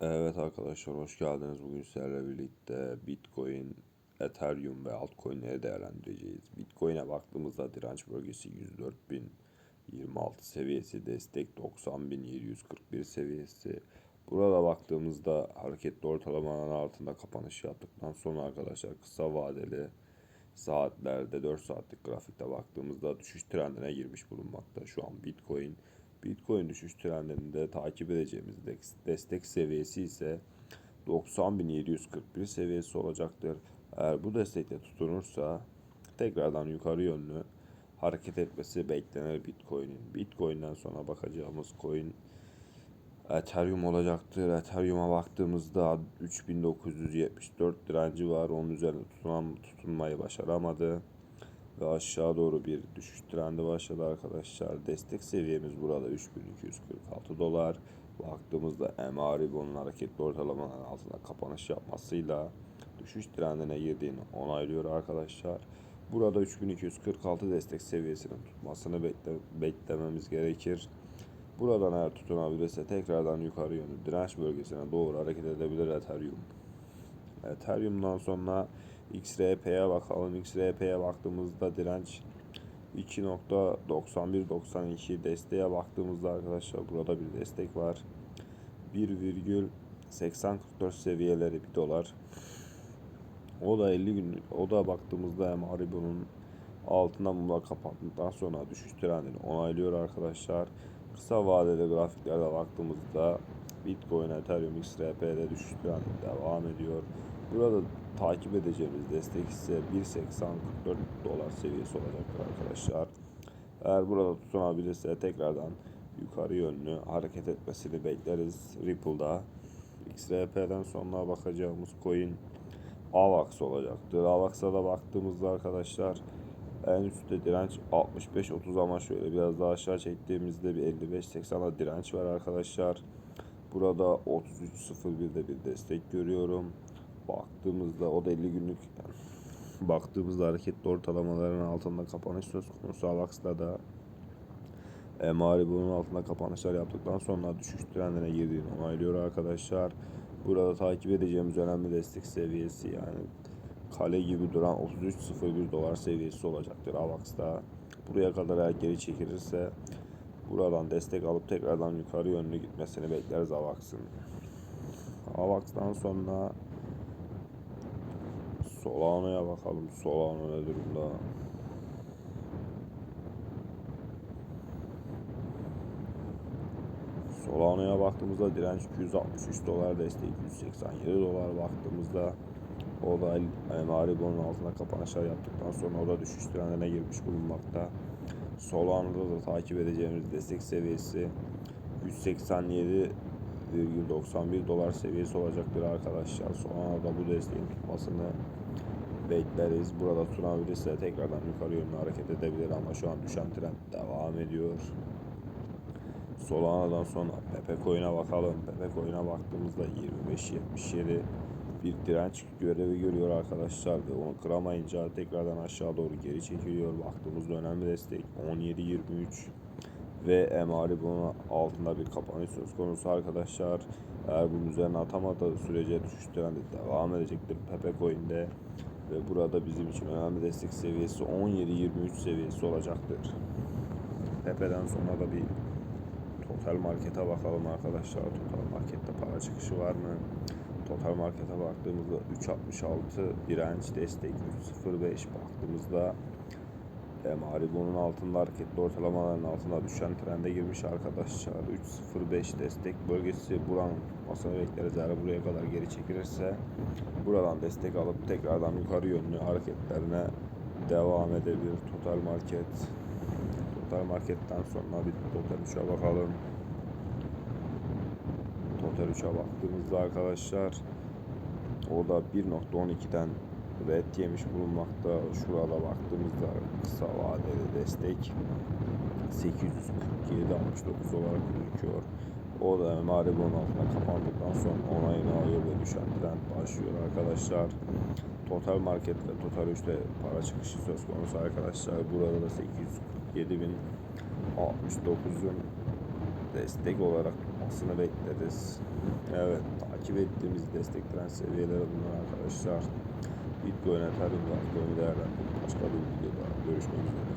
Evet arkadaşlar hoş geldiniz. Bugün sizlerle birlikte Bitcoin, Ethereum ve altcoin'leri değerlendireceğiz. Bitcoin'e baktığımızda direnç bölgesi 104.026 seviyesi, destek 90.741 seviyesi. Burada baktığımızda hareketli ortalamanın altında kapanış yaptıktan sonra arkadaşlar kısa vadeli saatlerde 4 saatlik grafikte baktığımızda düşüş trendine girmiş bulunmakta. Şu an Bitcoin Bitcoin düşüş trendinde takip edeceğimiz destek seviyesi ise 90.741 seviyesi olacaktır. Eğer bu destekte tutunursa tekrardan yukarı yönlü hareket etmesi beklenir Bitcoin'in. Bitcoin'den sonra bakacağımız coin Ethereum olacaktır. Ethereum'a baktığımızda 3974 direnci var. Onun üzerinde tutunan, tutunmayı başaramadı ve aşağı doğru bir düşüş trendi başladı arkadaşlar. Destek seviyemiz burada 3246 dolar. Baktığımızda MA Ribbon'un hareketli ortalamanın altında kapanış yapmasıyla düşüş trendine girdiğini onaylıyor arkadaşlar. Burada 3246 destek seviyesinin tutmasını bekle, beklememiz gerekir. Buradan eğer tutunabilirse tekrardan yukarı yönlü direnç bölgesine doğru hareket edebilir Ethereum. Ethereum'dan sonra XRP'ye bakalım. XRP'ye baktığımızda direnç 2.9192 desteğe baktığımızda arkadaşlar burada bir destek var. 1,8044 seviyeleri bir dolar. O da 50 gün o da baktığımızda Haribo'nun altından mumlar kapattıktan sonra düşüş trendini onaylıyor arkadaşlar. Kısa vadeli grafiklerde baktığımızda Bitcoin, Ethereum, XRP'de düşüş trendi devam ediyor. Burada takip edeceğimiz destek ise 1.8044 dolar seviyesi olacaktır arkadaşlar. Eğer burada tutunabilirse tekrardan yukarı yönlü hareket etmesini bekleriz Ripple'da. XRP'den sonra bakacağımız coin AVAX olacaktır. AVAX'a da baktığımızda arkadaşlar en üstte direnç 65-30 ama şöyle biraz daha aşağı çektiğimizde bir 55-80'da direnç var arkadaşlar. Burada 33.01'de bir destek görüyorum baktığımızda o da 50 günlük baktığımızda hareketli ortalamaların altında kapanış söz konusu Avax'ta da e, bunun altında kapanışlar yaptıktan sonra düşüş trendine girdiğini onaylıyor arkadaşlar. Burada takip edeceğimiz önemli destek seviyesi yani kale gibi duran 33.01 dolar seviyesi olacaktır Avax'ta. Buraya kadar eğer geri çekilirse buradan destek alıp tekrardan yukarı yönlü gitmesini bekleriz Avax'ın. Avax'tan sonra Solano'ya bakalım. Solano ne durumda? Solano'ya baktığımızda direnç 263 dolar destek 187 dolar baktığımızda o da Maribo'nun altına kapanışlar yaptıktan sonra o da düşüş trendine girmiş bulunmakta. Solano'da da takip edeceğimiz destek seviyesi 187 1,91 dolar seviyesi olacaktır arkadaşlar. Solano'da bu desteğin tutmasını bekleriz. Burada tutunabilirse tekrardan yukarı yönlü hareket edebilir ama şu an düşen trend devam ediyor. Solana'dan sonra Pepe Coin'e bakalım. Pepe Coin'e baktığımızda 25.77 bir direnç görevi görüyor arkadaşlar ve onu kıramayınca tekrardan aşağı doğru geri çekiliyor. Baktığımızda önemli destek 17.23 ve MR'i bunun altında bir kapanış söz konusu arkadaşlar. Eğer bunun üzerine atamadığı sürece düşüş trendi devam edecektir Pepe Coin'de ve burada bizim için önemli destek seviyesi 17-23 seviyesi olacaktır. Pepe'den sonra da bir Total Market'e bakalım arkadaşlar. Total Market'te para çıkışı var mı? Total Market'e baktığımızda 3.66 direnç destek 3.05 baktığımızda Haribo'nun altında hareketli ortalamaların altında düşen trende girmiş arkadaşlar. 3.05 destek bölgesi buranın tutmasını bekleriz. Eğer buraya kadar geri çekilirse buradan destek alıp tekrardan yukarı yönlü hareketlerine devam edebilir. Total market Total marketten sonra bir Total 3'e bakalım. Total 3'e baktığımızda arkadaşlar o da 1.12'den red yemiş bulunmakta. Şurada baktığımızda kısa vadeli destek 847.69 olarak gözüküyor. O da Maribon altına kapandıktan sonra onayını alıyor ve düşen trend başlıyor arkadaşlar. Total market ve total 3'te para çıkışı söz konusu arkadaşlar. Burada da 847.069'un destek olarak tutmasını bekleriz. Evet takip ettiğimiz destekleyen seviyeleri bunlar arkadaşlar. Bitcoin, Ethereum, Bitcoin'i değerlendirdik. Başka bir videoda görüşmek üzere.